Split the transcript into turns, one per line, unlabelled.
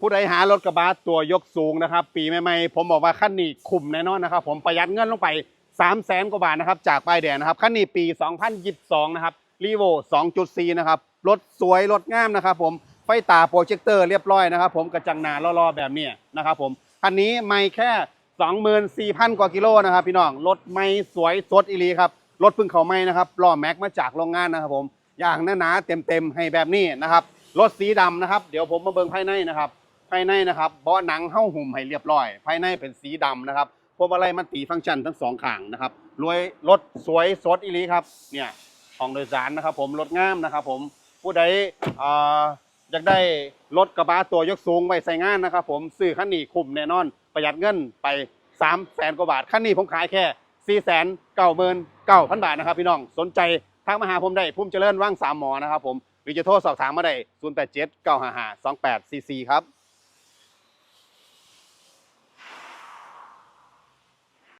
ผู้ใดหารถกระบะตัวยกสูงนะครับ ปีใหม่ๆผมบอกว่าขั้นนี้คุ้มแน่นอนนะครับ ผมประหยัดเงินลงไป3 0 0แสนกว่าบาทนะครับจากป้ายแดงนะครับขั้นนี้ปี 2022 นะครับรีโว2.4 นะครับรถสวยรถงามนะครับ ผมไฟตาโปรเจคเตอร์เรียบร้อยนะครับ ผมกระจังหนาล่อๆแบบนี้นะครับ ผมคันนี้ไม่แค่ 24,000 กว่ากิโลนะครับ พี่น้องรถไม่สวยสดอีลีครับรถพึ่งเขาไม่นะครับล้อแม็กมาจากโรงงานนะครับ ผมอย่างหนาๆเต็มๆให้แบบนี้นะครับรถสีดำนะครับ เดี๋ยวผมมาเบิ่งภายในนะครับ ภายในนะครับเบาะหนังเข้าหุ่มให้เรียบร้อย ภายในเป็นสีดำนะครับพวงมาลัยมันตีฟังก์ชันทั้งสองข้างนะครับรวยรถสวยสดอีหลีครับเนี่ยห้องโดยสารนะครับ ผมรถงามนะครับ ผมผู้ใดออยากได้รถกระบะตัวยกสูงไว้ใส่งานนะครับ ผมซื้อคันนี้คุ้มแน่นอน ประหยัดเงินไป3 0 0แสนกว่าบาทคันนี้ผมขายแค่4 9 9 0 0 0บาทนะครับ พี่น้องสนใจทักมาหาผมได้พุ่มเจริญว่างสามหมอนะครับผมหรือจะโทรสอบถามมาได้087 955 2844ครับ